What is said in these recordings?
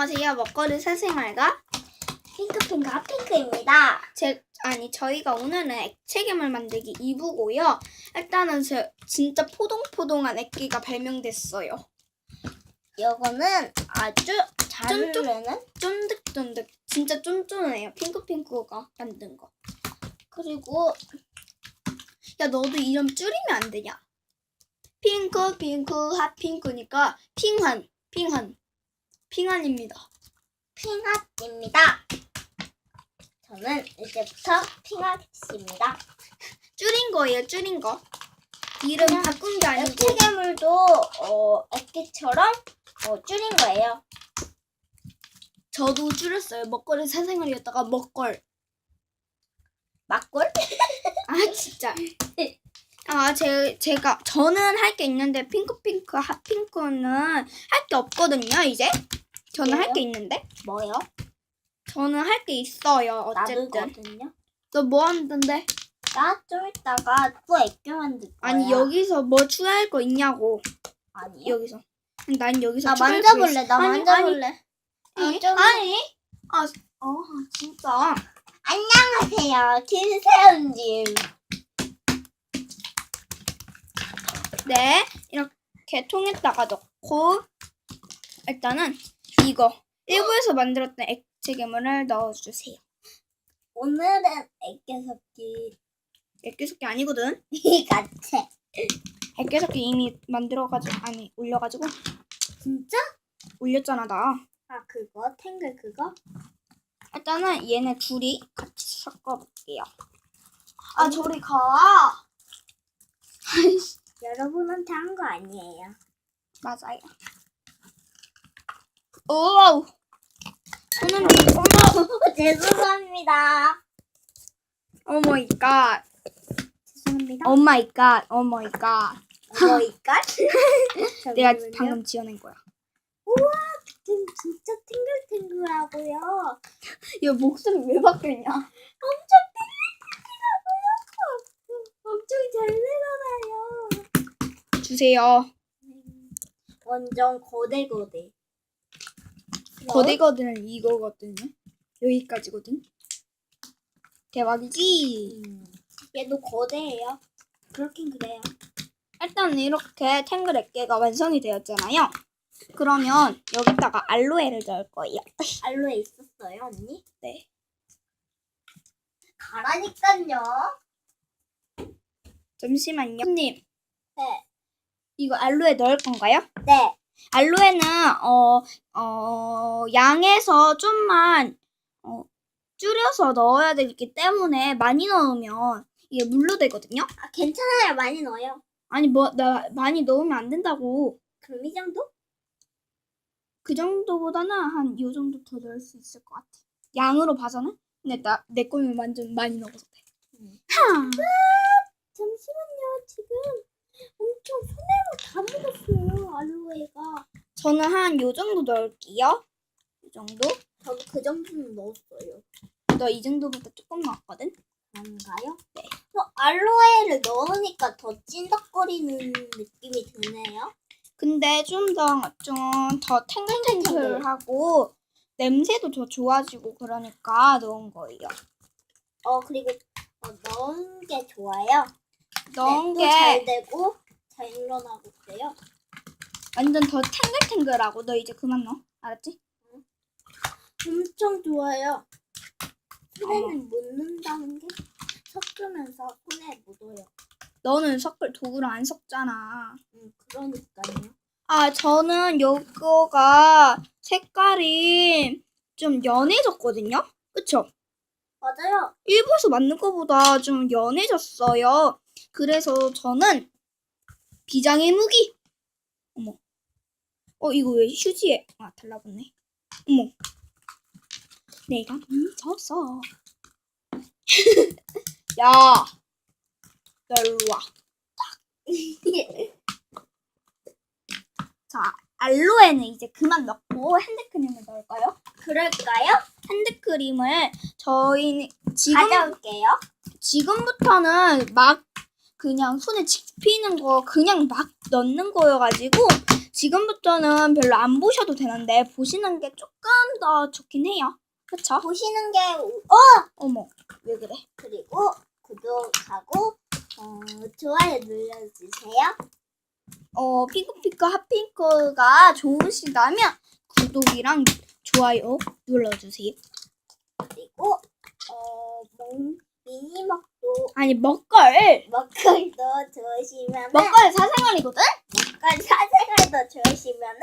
안녕하세요. 먹거리 사생활과 핑크핑크 핫핑크입니다. 제 아니 저희가 오늘은 액체괴물 만들기 2부고요. 일단은 제 진짜 포동포동한 액기가 발명됐어요. 요거는 아주 잘 쫀쫀? 흐르는 쫀득쫀득 진짜 쫀쫀해요. 핑크핑크가 만든 거. 그리고 야 너도 이름 줄이면 안 되냐? 핑크 핑크 핫핑크니까 핑한 핑한 핑한입니다. 핑핫입니다. 저는 이제부터 핑핫입니다. 줄인 거예요. 줄인 거. 이름 그냥 바꾼 게 아니고 액체괴물도 어, 액기처럼 어, 줄인 거예요. 저도 줄였어요. 먹거리 사생활이었다가 먹걸. 막골? 아 진짜. 아, 제, 제가 저는 할 게 있는데 핑크핑크 핫핑크는 할 게 없거든요. 이제 저는 할 게 있는데 뭐요? 저는 할 게 있어요. 어쨌든 나도거든요. 너 뭐 하는데? 나좀 이따가 또 액기 만들 거야. 아니 여기서 뭐 추가할 거 있냐고. 아니요. 여기서. 난 여기서 나 추가할 거 만져볼래. 있어. 나 아니, 만져볼래. 아니, 아, 좀- 아니. 아, 어, 진짜. 안녕하세요, 김세훈님. 네, 이렇게 통에다가 넣고 일단은 이거 일부에서 만들었던 액체 괴물을 넣어주세요. 오늘은 액기 섞기 액계 섞기 아니거든. 같아. 액계 섞기 이미 만들어가지고 아니 올려가지고 진짜? 올렸잖아 나. 아 그거 탱글 그거? 일단은 얘네 둘이 같이 섞어볼게요. 아 저리 가. 여러분한테 한 거 아니에요. 맞아요. 오. 손으로 어머. 죄송합니다. 오 마이 갓. 죄송합니다. 오 마이 갓. 오 마이 갓. 뭐이까? 내가 방금 지어낸 거야. 우와, 진- 진짜 탱글탱글하고요. 얘 목소리 왜 바뀌었냐? 엄청 탱글탱글하고요. 엄청 잘 늘어나요. 주세요. 완전 거대거대. 거대거든 이거거든요. 여기까지거든. 대박이지. 음, 얘도 거대해요. 그렇긴 그래요. 일단 이렇게 탱글 액계가 완성이 되었잖아요. 그러면 여기다가 알로에를 넣을 거예요. 알로에 있었어요, 언니? 네. 가라니깐요. 잠시만요. 손님, 네. 이거 알로에 넣을 건가요? 네. 알로에는 어, 어, 양에서 좀만 어, 줄여서 넣어야 되기 때문에 많이 넣으면 이게 물로 되거든요. 아, 괜찮아요. 많이 넣어요. 아니 뭐 나 많이 넣으면 안 된다고. 그럼 이 정도? 그 정도보다는 한 요 정도 더 넣을 수 있을 것 같아. 양으로 봐서는. 근데 나내 거면 완전 많이 넣어서 돼. 음. 하. 잠시만요. 지금 묻었어요. 알로에가. 저는 한 요 정도 넣을게요. 이 정도? 저도 그 정도는 넣었어요. 너이 정도보다 조금 넣었거든? 그런가요? 네. 어, 알로에를 넣으니까 더 찐덕거리는 느낌이 드네요. 근데 좀 더 좀 더 탱글탱글하고 냄새도 더 좋아지고 그러니까 넣은 거예요. 어 그리고 어, 넣은 게 좋아요. 넣은 네, 또잘 게 되고 잘 일어나고 그래요. 완전 더 탱글탱글하고 너 이제 그만 넣어. 알았지? 엄청 좋아요. 손에는 묻는다는 게 섞으면서 손에 묻어요. 너는 섞을 도구를 안 섞잖아. 음, 그러니까요. 아, 저는 요거가 색깔이 좀 연해졌거든요? 그쵸? 맞아요. 일부에서 만든 거보다 좀 연해졌어요. 그래서 저는 비장의 무기. 어머. 어, 이거 왜 휴지에. 아, 달라붙네. 어머. 내가 뭉쳤어. 야. 너 일로 와. 자, 알로에는 이제 그만 넣고 핸드크림을 넣을까요? 그럴까요? 핸드크림을 저희는 지금 가져올게요. 지금부터는 막 그냥 손에 집히는 거 그냥 막 넣는 거여가지고 지금부터는 별로 안 보셔도 되는데 보시는 게 조금 더 좋긴 해요. 그쵸? 보시는 게 우- 어머, 왜 그래? 그리고 구독하고 어, 좋아요 눌러주세요. 어, 핑크핑크 핫핑크가 좋으시다면 구독이랑 좋아요 눌러주세요. 그리고 어, 먹, 미니먹도 아니, 먹걸. 먹걸도 좋으시면은 먹걸 사생활이거든? 먹걸 사생활도 좋으시면은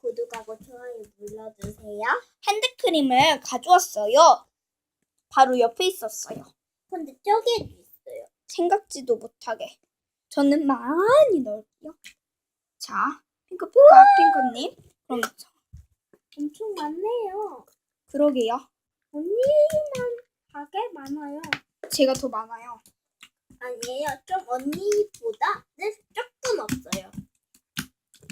구독하고 좋아요 눌러주세요. 핸드크림을 가져왔어요. 바로 옆에 있었어요. 근데 저기에도 있어요. 생각지도 못하게. 저는 많이 넣을게요. 자, 핑크핑크 핑크님. 그럼 저- 엄청 많네요. 그러게요. 언니만 하게 많아요. 제가 더 많아요. 아니에요. 좀 언니보다는 조금 없어요.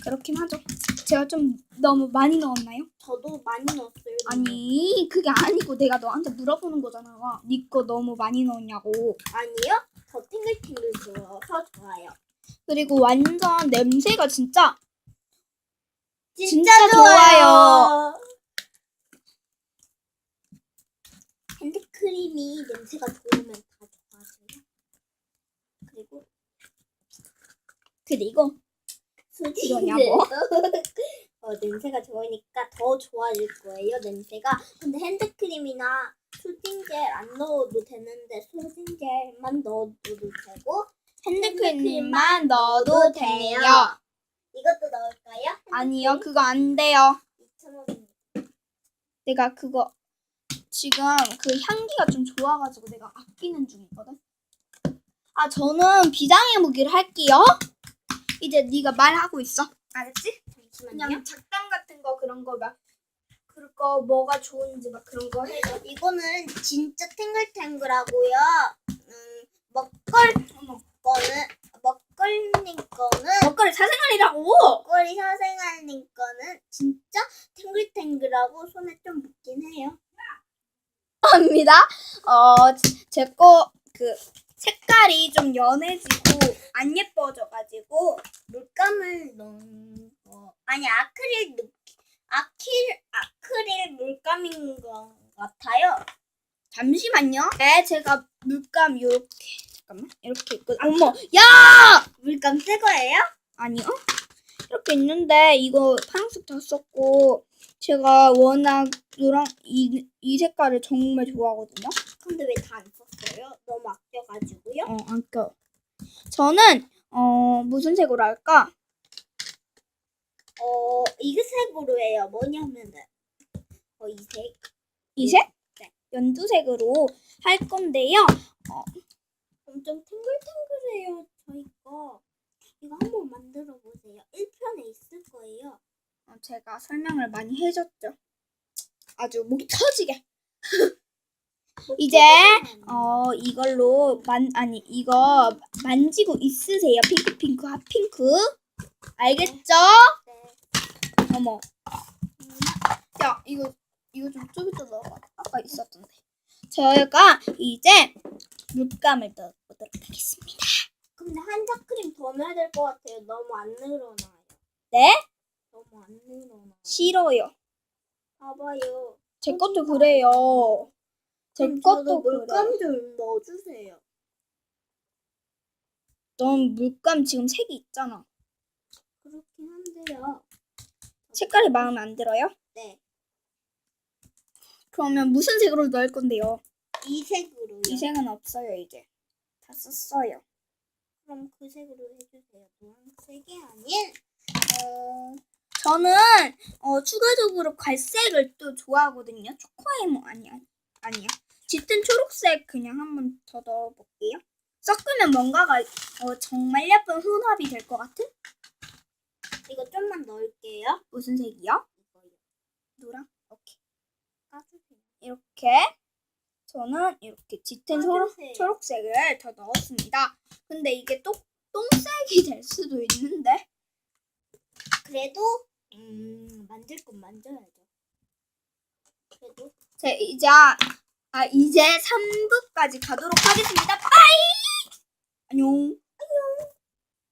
그렇긴 하죠. 제가 좀 너무 많이 넣었나요? 저도 많이 넣었어요. 아니, 그게 아니고 내가 너한테 물어보는 거잖아. 네거 너무 많이 넣었냐고. 아니요. 더 탱글탱글 들어서 좋아요. 그리고 완전 냄새가 진짜, 진짜 좋아요. 핸드크림이 냄새가 좋으면 다 좋아져요. 그리고 그리고 이거냐고? 어, 냄새가 좋으니까 더 좋아질 거예요. 냄새가. 근데 핸드크림이나 수딩젤 안 넣어도 되는데 수딩젤만 넣어도 되고 핸드크림만 넣어도 돼요. 이것도 넣을까요? 아니요, 그거 안 돼요. 2,000원입니다. 내가 그거 지금 그 향기가 좀 좋아가지고 내가 아끼는 중이거든. 아 저는 비장의 무기를 할게요. 이제 네가 말하고 있어. 알았지? 잠시만요. 그냥 작당 같은 거 그런 거 막 그런 거 뭐가 좋은지 막 그런 거 해줘. 이거는 진짜 탱글탱글하고요. 음, 먹걸 거는 먹걸님 거는 먹거리 사생활이라고. 먹거리 사생활님 거는 진짜 탱글탱글하고 손에 좀 묻긴 해요. 합니다. 어, 제 거 그 색깔이 좀 연해지고 안 예뻐져가지고 물감을 넣은 거 아니 아크릴 느 아킬 아크릴 물감인 것 같아요. 잠시만요. 네, 제가 물감 요렇게 잠깐만 이렇게 있고 어머, 야! 물감 새 거예요? 아니요. 이렇게 있는데 이거 파란색 다 썼고 제가 워낙 노랑 이, 이 색깔을 정말 좋아하거든요. 근데 왜 다 안 썼어요? 너무 아껴가지고요. 어, 아까 저는 어 무슨 색으로 할까? 어 이个색으로 해요. 뭐냐면은 어 이 색. 이 색? 네. 연두색으로 할 건데요. 엄청 탱글탱글해요. 저희 거. 이거 한번 만들어 보세요. 1편에 있을 거예요. 어, 제가 설명을 많이 해줬죠. 아주 목이 터지게. 이제 어 이걸로 만 아니 이거 만지고 있으세요. 핑크 핑크 핫핑크. 알겠죠? 네. 어머. 야 이거 이거 좀 저기다 넣어봐. 아까 있었던데. 저희가 이제 물감을 넣어보도록 하겠습니다. 근데 한자 크림 더 넣어야 될 것 같아요. 너무 안 늘어나요. 네? 안. 싫어요. 봐봐요. 제 것도 그래요. 제 그럼 저도 것도 그래. 물감 좀 넣어주세요. 넌 물감 지금 색이 있잖아. 그렇긴 한데요. 색깔이 마음에 안 들어요? 네. 그러면 무슨 색으로 넣을 건데요? 이 색으로요. 이 색은 없어요 이제. 다 썼어요. 그럼 그 색으로 해주세요. 노란색이 아닌 어 저는 어, 추가적으로 갈색을 또 좋아하거든요. 초코에모 아니야 아니야. 짙은 초록색 그냥 한번 더 넣어볼게요. 섞으면 뭔가가 어, 정말 예쁜 혼합이 될 것 같은 이거 좀만 넣을게요. 무슨 색이요? 이거요. 노랑. 오케이. 까주세요. 이렇게 저는 이렇게 짙은 초록. 초록색을 더 넣었습니다. 근데 이게 또 똥색이 될 수도 있는데 그래도 음 만질 건 만져야죠. 그래도 제 이제 아 이제 3부까지 가도록 하겠습니다. 빠이 안녕.